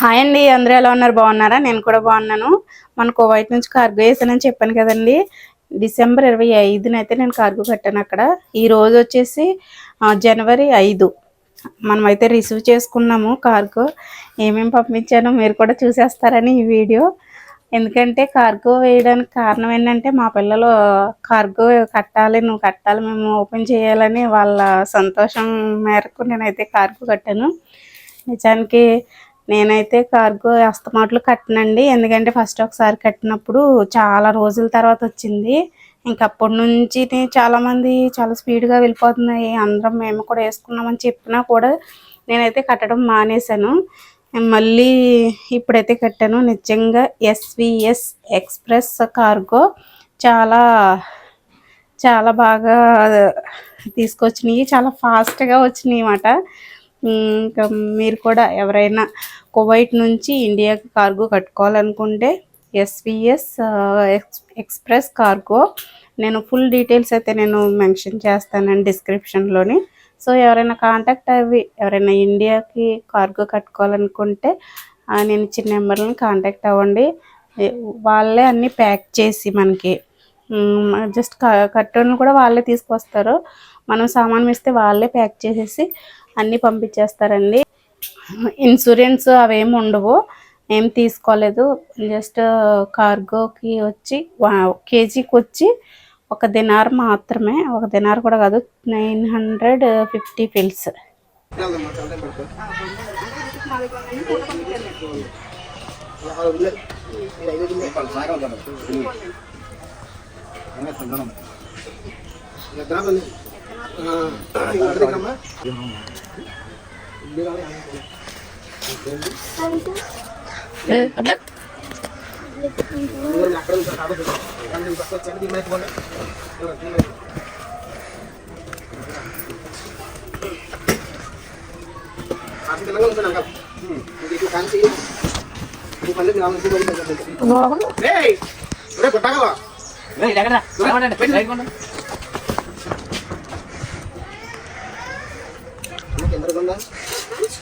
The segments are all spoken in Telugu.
హాయ్ అండి అందరూ ఎలా ఉన్నారు? బాగున్నారా? నేను కూడా బాగున్నాను. మన కువైట్ నుంచి కార్గో వేసానని చెప్పాను కదండి. డిసెంబర్ ఇరవై ఐదున అయితే నేను కార్గో కట్టాను అక్కడ. ఈ రోజు వచ్చేసి జనవరి ఐదు. మనమైతే రిసీవ్ చేసుకున్నాము కార్గో. ఏమేమి పంపించానో మీరు కూడా చూసేస్తారని ఈ వీడియో. ఎందుకంటే కార్గో వేయడానికి కారణం ఏంటంటే మా పిల్లలు కార్గో కట్టాలి నువ్వు కట్టాలి మేము ఓపెన్ చేయాలని వాళ్ళ సంతోషం మేరకు నేనైతే కార్గో కట్టాను. నిజానికి నేనైతే కార్గో అస్తమాట్లు కట్టనండి. ఎందుకంటే ఫస్ట్ ఒకసారి కట్టినప్పుడు చాలా రోజుల తర్వాత వచ్చింది. ఇంకప్పటి నుంచి చాలామంది చాలా చాలా స్పీడ్గా వెళ్ళిపోతున్నాయి. అందరం మేము కూడా వేసుకున్నామని చెప్పినా కూడా నేనైతే కట్టడం మానేశాను. మళ్ళీ ఇప్పుడైతే కట్టాను. నిజంగా ఎస్విఎస్ ఎక్స్ప్రెస్ కార్గో చాలా చాలా బాగా తీసుకొచ్చినాయి. చాలా ఫాస్ట్గా వచ్చినాయి అన్నమాట. ఇంకా మీరు కూడా ఎవరైనా కువైట్ నుంచి ఇండియాకి కార్గో కట్టుకోవాలనుకుంటే ఎస్విఎస్ ఎక్స్ప్రెస్ కార్గో. నేను ఫుల్ డీటెయిల్స్ అయితే నేను మెన్షన్ చేస్తానండి డిస్క్రిప్షన్లోని. సో ఎవరైనా కాంటాక్ట్ అవి ఎవరైనా ఇండియాకి కార్గో కట్టుకోవాలనుకుంటే నేను ఇచ్చిన నెంబర్లను కాంటాక్ట్ అవ్వండి. వాళ్ళే అన్నీ ప్యాక్ చేసి మనకి జస్ట్ కట్టను కూడా వాళ్ళే తీసుకొస్తారు. మనం సామాన్ ఇస్తే వాళ్ళే ప్యాక్ చేసేసి అన్నీ పంపించేస్తారండి. ఇన్సూరెన్స్ అవేమి ఉండవు. ఏం తీసుకోలేదు. జస్ట్ కార్గోకి వచ్చి కేజీకి వచ్చి ఒక దినార్ మాత్రమే. ఒక దినార్ కూడా కాదు నైన్ హండ్రెడ్ ఫిఫ్టీ ఫిల్స్. రే కొట్టాగవా రే దగ్గర రా పెట్టు లైట్ కొండ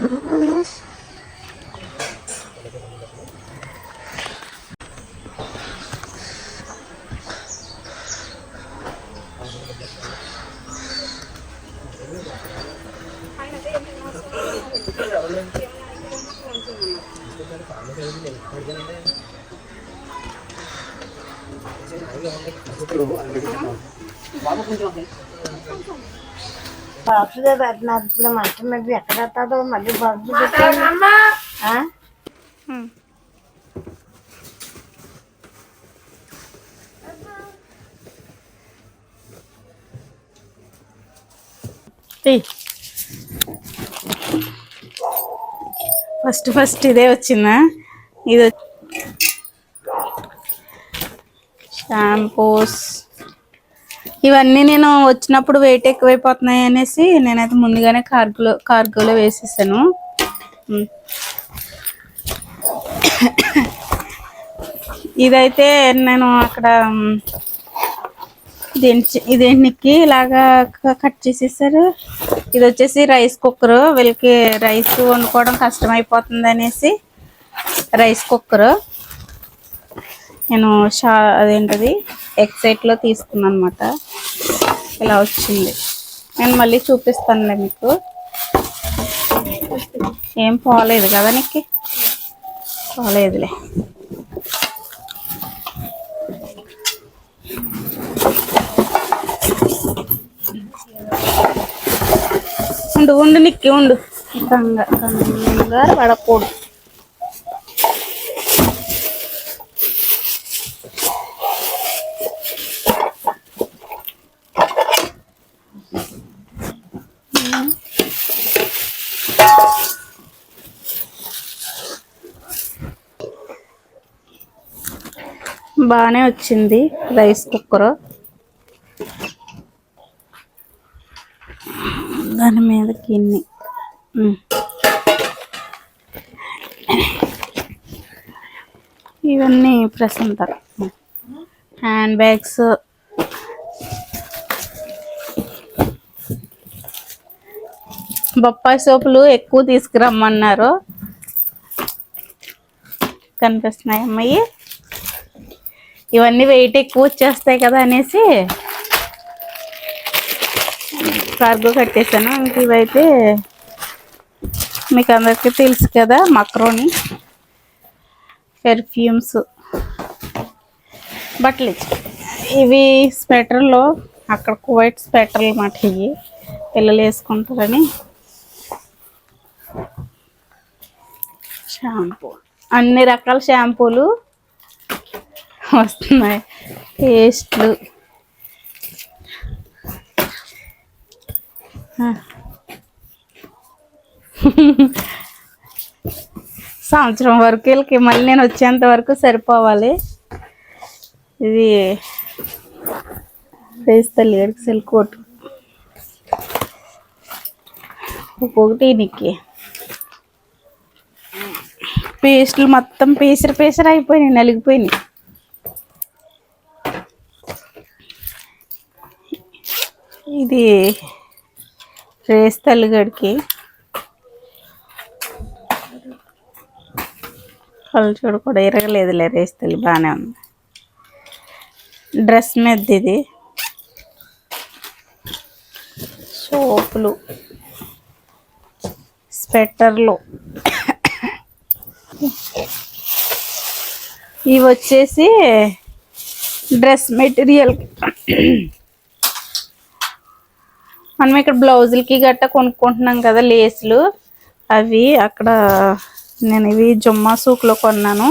Terus? బాక్స్ పెట్టినారు ఇప్పుడు మంచం మీద ఎక్కడ పెట్టాదో మళ్ళీ బాక్స్ పెట్టాను ఆ? ఫస్ట్ ఫస్ట్ ఇదే వచ్చిందా? ఇది షాంపూస్. ఇవన్నీ నేను వచ్చినప్పుడు వెయిట్ ఎక్కువైపోతున్నాయి అనేసి నేనైతే ముందుగానే కార్గోలో కార్గోలో వేసేసాను. ఇదైతే నేను అక్కడ దీని ఇదేంటి ఇలాగా కట్ చేసేసారు. ఇది వచ్చేసి రైస్ కుక్కర్. వీళ్ళకి రైస్ వండుకోవడం కష్టం అయిపోతుంది అనేసి రైస్ కుక్కర్. నేను షా అదేంటది? ఎక్సైట్లో తీసుకున్నాను అనమాట ఇలా వచ్చింది. నేను మళ్ళీ చూపిస్తానులే మీకు. ఏం పోలేదు కదా నీకు? పోలేదులే. ఉండు ఉండు నిక్కి ఉండు. కంగారు పడకూడదు బాగానే వచ్చింది రైస్ కుక్కర్. దాని మీద గిన్నె. ఇవన్నీ ప్రసంతర హ్యాండ్ బ్యాగ్స్. బొప్పాయి సోపులు ఎక్కువ తీసుకురమ్మన్నారు. కనిపిస్తున్నాయి అమ్మాయి ఇవన్నీ వెయిట్ ఎక్కువ వచ్చేస్తాయి కదా అనేసి కార్గో కట్టేశాను. ఇంక ఇవైతే మీకు అందరికీ తెలుసు కదా మక్రోని పెర్ఫ్యూమ్స్ బట్టలు. ఇవి స్వెటర్లో అక్కడ కువైట్ స్వెటర్లు అన్నమాట ఇవి. పిల్లలు వేసుకుంటారని. షాంపూ. అన్ని రకాల షాంపూలు వస్తున్నాయి. పేస్ట్లు. సంవత్సరం వరకు వీళ్ళకి మళ్ళీ నేను వచ్చేంత వరకు సరిపోవాలి. ఇది వేస్తాను ఏడుకు సెల్ కోట్. ఒక్కొక్కటి నీకు పేస్ట్లు మొత్తం పేసర పేసర అయిపోయినాయి నలిగిపోయినాయి. ఇది రేస్ తల్లిగడికి. కళ్ళు కూడా ఇరగలేదులే రేస్ తల్లి బాగానే ఉంది. డ్రెస్ మీద ఇది. సోపులు. స్వెటర్లు. ఇవి వచ్చేసి డ్రెస్ మెటీరియల్. మనం ఇక్కడ బ్లౌజులకి గట్ట కొనుక్కుంటున్నాం కదా లేసులు. అవి అక్కడ నేను ఇవి జుమ్మా సూక్లో కొన్నాను.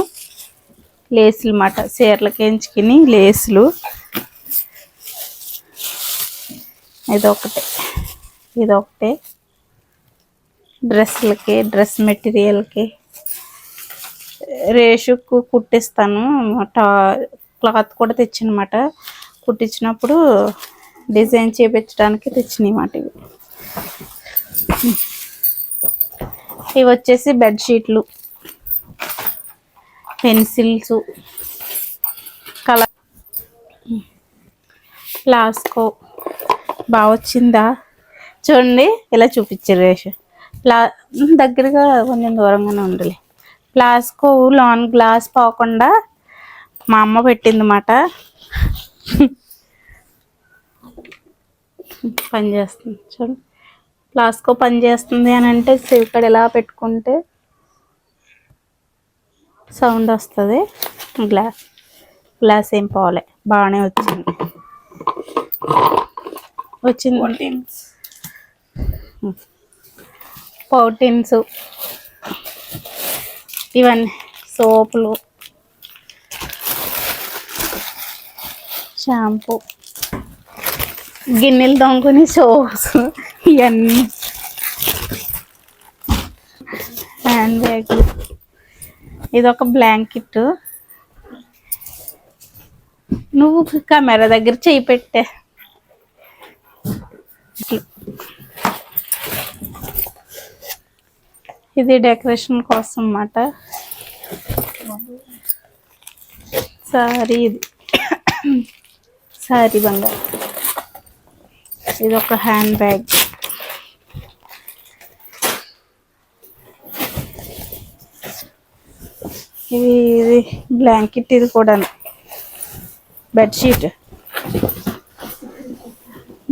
లేసులు మాట చీరలకి ఎంచుకుని లేసులు. ఇదొకటే ఇదొకటే డ్రెస్సులకి డ్రెస్ మెటీరియల్కి. రేషుకు కుట్టిస్తాను టా క్లాత్ కూడా తెచ్చినమాట. కుట్టించినప్పుడు డిజైన్ చేపించడానికి తెచ్చినాయి మాట ఇవి. ఇవి వచ్చేసి బెడ్షీట్లు పెన్సిల్స్ కలర్ ప్లాస్కో. బాగా వచ్చిందా? చూడండి ఇలా చూపించారు రేష. ప్లా దగ్గరగా కొంచెం దూరంగానే ఉండాలి ప్లాస్కో లాన్ గ్లాస్ పోకుండా మా అమ్మ పెట్టింది పని చేస్తుంది. చూడు. ప్లాస్కో పని చేస్తుంది అని అంటే ఇక్కడ ఇలా పెట్టుకుంటే సౌండ్ వస్తుంది. గ్లాస్ గ్లాస్ ఏం పోలే. బాగానే వచ్చింది. వచ్చింది. పౌటిన్స్ ఇవన్నీ సోపులు. షాంపూ గిన్నెలు దొంగని సోప్స్ ఇవన్నీ హ్యాండ్ బ్యాగ్ ఇది ఒక బ్లాంకెట్ నువ్వు కెమెరా దగ్గర చేయి పెట్టే. ఇది డెకరేషన్ కోసం అన్నమాట. సారీ ఇది. సారీ బంగారు. ఇది ఒక హ్యాండ్ బ్యాగ్. ఇది ఇది బ్లాంకెట్ ఇది కూడా బెడ్షీట్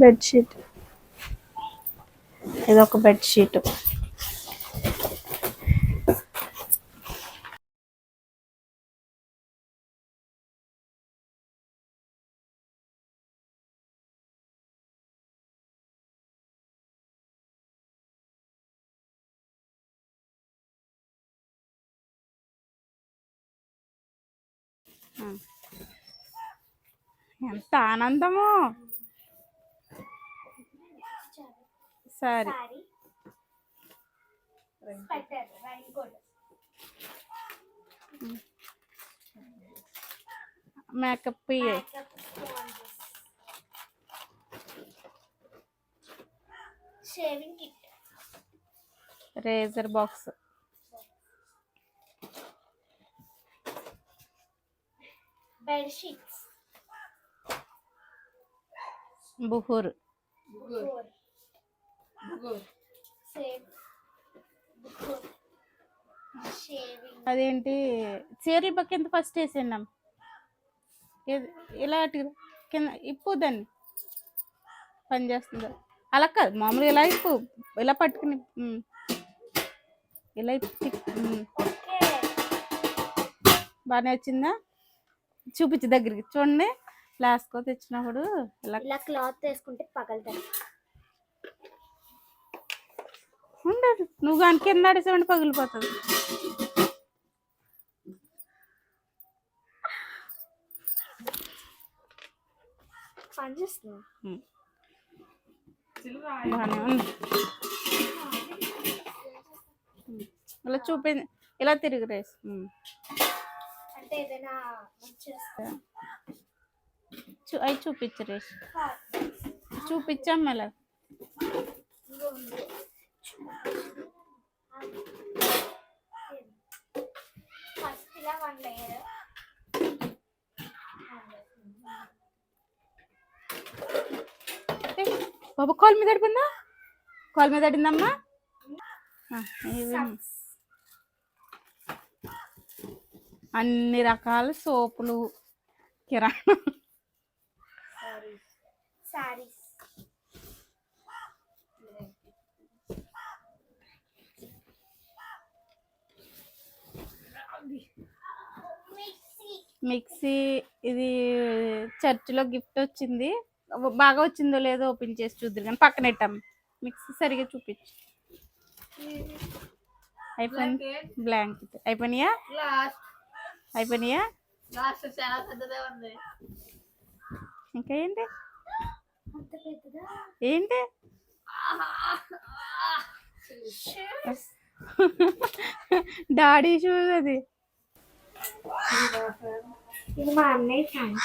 బెడ్షీట్ ఇది ఒక బెడ్షీట్ ఎంత ఆనందము. సరే. Makeup. Shaving kit. Razor box. Bed బుహూర్. అదేంటి? చేరీ పక్క ఎంత ఫస్ట్ వేసిండాం ఇలాంటి ఇలా కింద ఇప్పు దాన్ని. పని చేస్తుందా? అలా కాదు మామూలుగా ఇలా ఇప్పు? ఇలా పట్టుకుని ఇలా ఇప్పి. ఉమ్. బాగానే వచ్చిందా? చూపించి దగ్గరికి. చూడండి. లాస్ట్కో తెచ్చినప్పుడు ఇలా క్లాత్ వేసుకుంటే పగలుతాయి ఉండదు నువ్వు కానీ కింద ఆడేసావంటే పగిలిపోతుంది. బాగానే ఉంది. ఇలా చూపి ఇలా తిరిగి రేసి. అంటే ఏదైనా అవి చూపించు రేష్. చూపించాం ఇలా బాబు కాల్ మీద అడిపిందా కాల్ మీద అడిందమ్మా అన్ని రకాల సోపులు కిరాణా సారీస్ మిక్సీ ఇది చర్చిలో గిఫ్ట్ వచ్చింది. బాగా వచ్చిందో లేదో ఓపెన్ చేసి చూద్దరు కానీ పక్కన పెట్టాం. మిక్సీ సరిగా చూపించు. అయిపోయింది బ్లాంకెట్ అయిపోయినాయా అయిపోయినాయా ఇంకా ఏంటి ఏంటి డాడీ షూస్ అది ఇది మా అన్నయ్య ఫ్యాన్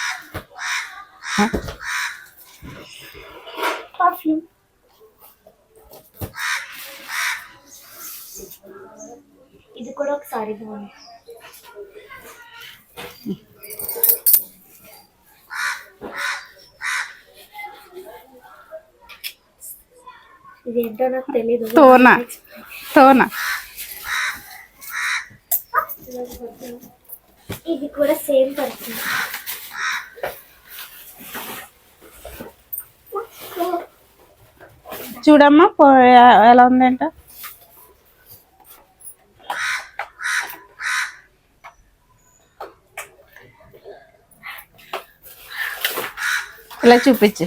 పర్ఫ్యూమ్ ఇది కూడా ఒకసారి బాగుంది ఇది ఏంటో నాకు తెలీదు. తోన తోన. ఇది కూడా సేమ్ పర్ఫ్యూమ్ చూడమ్మా ఎలా ఉందంట? ఇలా చూపించు.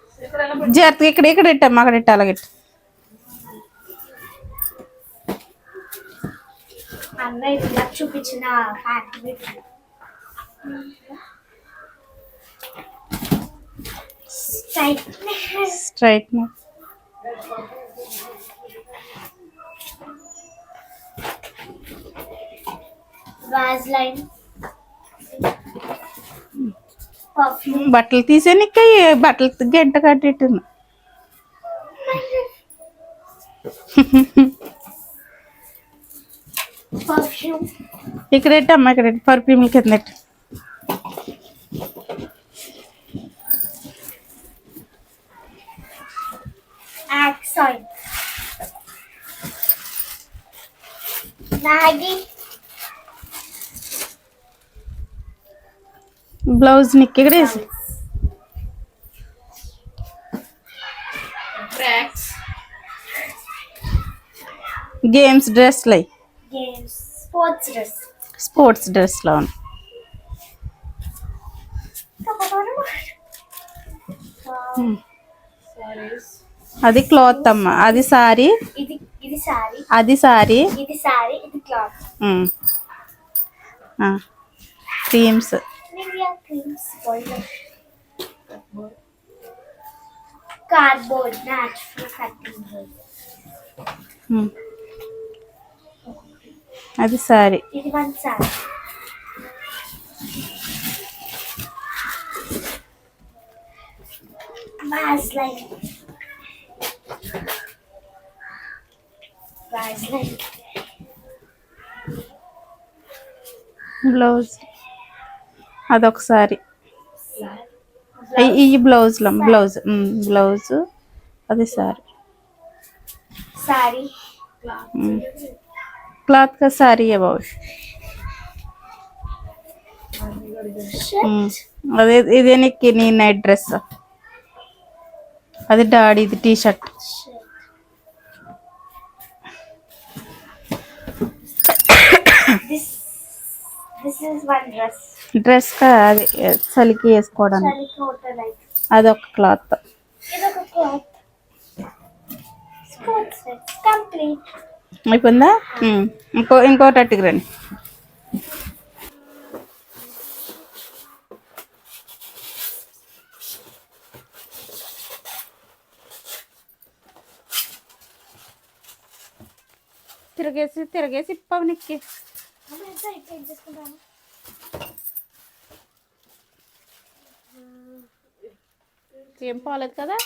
జాగ్రత్తగా ఇక్కడ ఇక్కడ ఇట్టమ్మా అక్కడ ఇట్ట అలాగే అన్నయ్య చూపించిన స్ట్రైట్నర్ వాజ్ లైన్ బట్టలు తీసేనిక్క బట్టలు గంట కట్టేట్టున్నా పర్ఫ్యూమ్ ఇక్కడ అమ్మా ఇక్కడ పర్ఫ్యూమ్ కింద పెట్టు. బ్లౌజ్ నిక్ ఇక్కడ వేసి. గేమ్స్ డ్రెస్లు స్పోర్ట్స్ డ్రెస్ స్పోర్ట్స్ డ్రెస్లో ఉన్నాయి అది క్లాత్ అమ్మ. అది సారీ. అది సారీ. ఇది సారీ ఇది cloth creams Nivea creams cardboard natural cutting board అది సారీ ఇది one sari Vaseline Vaseline blouse అదొక సారీ ఈ బ్లౌజ్లో బ్లౌజ్ బ్లౌజ్ అది సారీ. సారీ. క్లాత్ కా సారీ షర్ట్. అదే ఇదే నీకు నీ నైట్ డ్రెస్. అది డాడీ ఇది T shirt this this is one dress. Dress అది చలికి వేసుకోవడానికి. చలి కోట లైక్ అదొక క్లాత్. అయిపోయిందా. ఇంకో ఇంకోటి అట్టుకు రండి. తిరగేసి తిరగేసి ఇప్పవు నిక్కి అయిపోయింది చేసుకుంటాను ఏం పోలేదు కదా